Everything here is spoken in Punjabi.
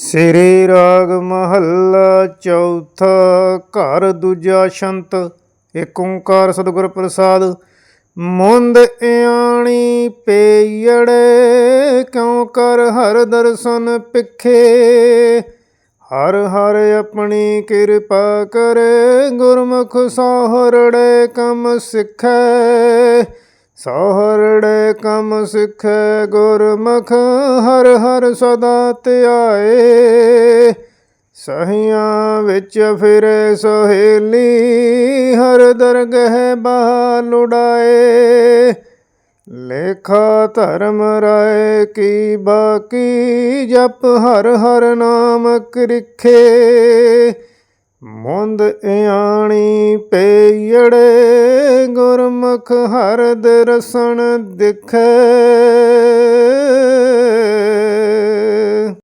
ਸ੍ਰੀ ਰਾਗ ਮਹੱਲਾ ਚੌਥਾ, ਘਰ ਦੂਜਾ ਸ਼ੰਤ ਏਕ ਓੰਕਾਰ ਸਤਿਗੁਰ ਪ੍ਰਸਾਦ। ਮੁੰਦ ਇਆਣੀ ਪੇਯੜੇ, ਕਿਉ ਕਰ ਹਰ ਦਰਸ਼ਨ ਪਿਖੇ ਹਰ ਹਰ ਆਪਣੀ ਕਿਰਪਾ ਕਰੇ, ਗੁਰਮੁਖ ਸੋਹਰੜੇ ਕਮ ਸਿੱਖੈ। ਸੋਹਰੜੇ ਕਮ ਸਿੱਖੈ ਗੁਰਮੁਖ, ਹਰ ਹਰ ਸਦਾ ਧਿਆਏ। ਸਹੀਆਂ ਵਿੱਚ ਫਿਰੇ ਸੋਹੇਲੀ, ਹਰ ਦਰਗਹਿ ਬਾਲ ਉਡਾਏ। ਲੇਖਾ ਧਰਮ ਰਾਏ ਕੀ ਬਾਕੀ, ਜਪ ਹਰ ਹਰ ਨਾਮ ਕਰਿਖੇ। ਮੁੰਦ ਇਆਣੀ ਪੇਯੜੇ ਗੁਰਮੁਖ ਹਰ ਦਰਸ਼ਨ ਦਿਖੇ।